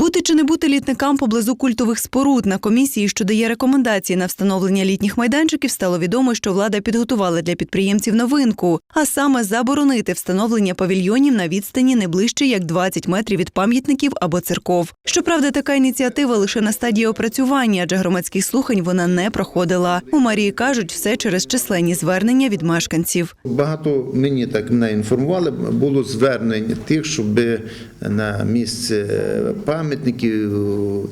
Бути чи не бути літникам поблизу культових споруд на комісії, що дає рекомендації на встановлення літніх майданчиків, стало відомо, що влада підготувала для підприємців новинку, а саме заборонити встановлення павільйонів на відстані не ближче як 20 метрів від пам'ятників або церков. Щоправда, така ініціатива лише на стадії опрацювання, адже громадських слухань вона не проходила. У Марії кажуть, все через численні звернення від мешканців. Багато мені так мене інформували. Було звернень тих, щоб на місце пам'ятників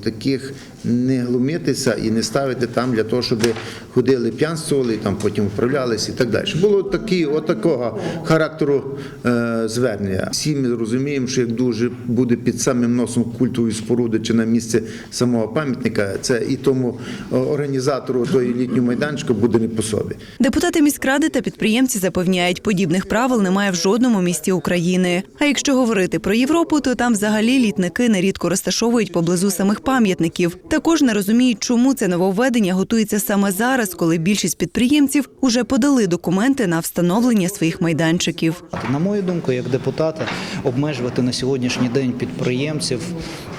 таких не глумитися і не ставити там для того, щоб ходили п'янствували, там потім вправлялися і так далі. Було такі, отакого характеру е, звернення. Всі ми розуміємо, що як дуже буде під самим носом культової споруди чи на місце самого пам'ятника, це і тому е, організатору тої літнього майданчика буде не по собі. Депутати міськради та підприємці запевняють, подібних правил немає в жодному місті України. А якщо говорити про Європу, то там взагалі літники нерідко розташовують поблизу самих пам'ятників. Також не розуміють, чому це нововведення готується саме зараз, коли більшість підприємців уже подали документи на встановлення своїх майданчиків. На мою думку, як депутата, обмежувати на сьогоднішній день підприємців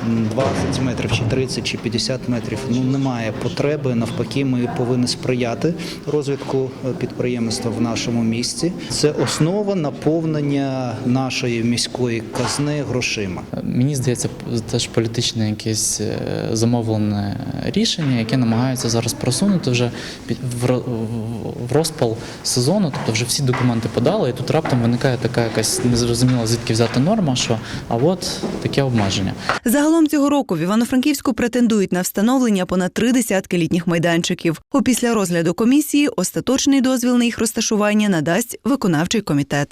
м, 20 метрів, чи 30, чи 50 метрів ну немає потреби. Навпаки, ми повинні сприяти розвитку е, підприємства в нашому місті. Це основа наповнення нашої міської казни грошима. Мені здається, теж політичне якесь е, замовлене рішення, яке намагаються зараз просунути вже в розпал сезону. Тобто вже всі документи подали, і тут раптом виникає така якась незрозуміла звідки взяти норма, що а от таке обмеження. Загалом цього року в Івано-Франківську претендують на встановлення понад три десятки літніх майданчиків. Опісля розгляду комісії остаточний дозвіл на їх розташування надасть виконавчий комітет.